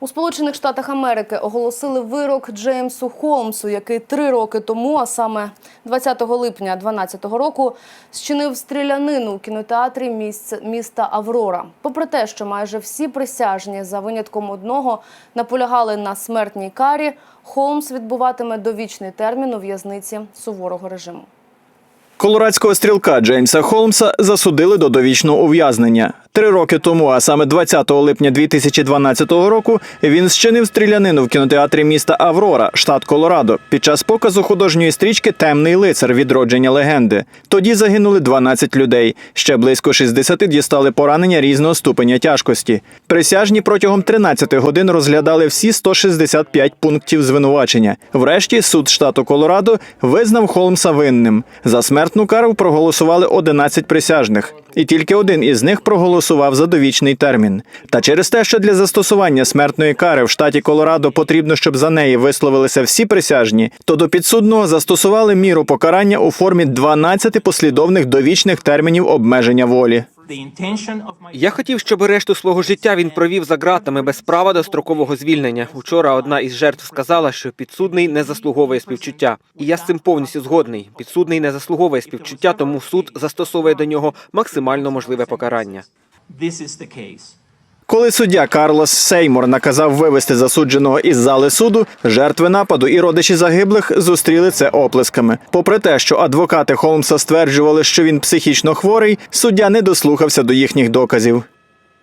У Сполучених Штатах Америки оголосили вирок Джеймсу Холмсу, який три роки тому, а саме 20 липня 2012 року, зчинив стрілянину у кінотеатрі міста Аврора. Попри те, що майже всі присяжні за винятком одного наполягали на смертній карі, Холмс відбуватиме довічний термін у в'язниці суворого режиму. Колорадського стрілка Джеймса Холмса засудили до довічного ув'язнення. Три роки тому, а саме 20 липня 2012 року, він зчинив стрілянину в кінотеатрі міста Аврора, штат Колорадо, під час показу художньої стрічки Темний лицар відродження легенди. Тоді загинули 12 людей. Ще близько 60 дістали поранення різного ступеня тяжкості. Присяжні протягом 13 годин розглядали всі 165 пунктів звинувачення. Врешті суд штату Колорадо визнав Холмса винним. За смертну кару проголосували 11 присяжних, і тільки один із них проголосував за довічний термін. Та через те, що для застосування смертної кари в штаті Колорадо потрібно, щоб за неї висловилися всі присяжні, то до підсудного застосували міру покарання у формі 12 послідовних довічних термінів обмеження волі. Я хотів, щоб решту свого життя він провів за ґратами без права до строкового звільнення. Учора одна із жертв сказала, що підсудний не заслуговує співчуття. І я з цим повністю згодний. Підсудний не заслуговує співчуття, тому суд застосовує до нього максимально можливе покарання. Коли суддя Карлос Сеймор наказав вивести засудженого із зали суду, жертви нападу і родичі загиблих зустріли це оплесками. Попри те, що адвокати Холмса стверджували, що він психічно хворий, суддя не дослухався до їхніх доказів.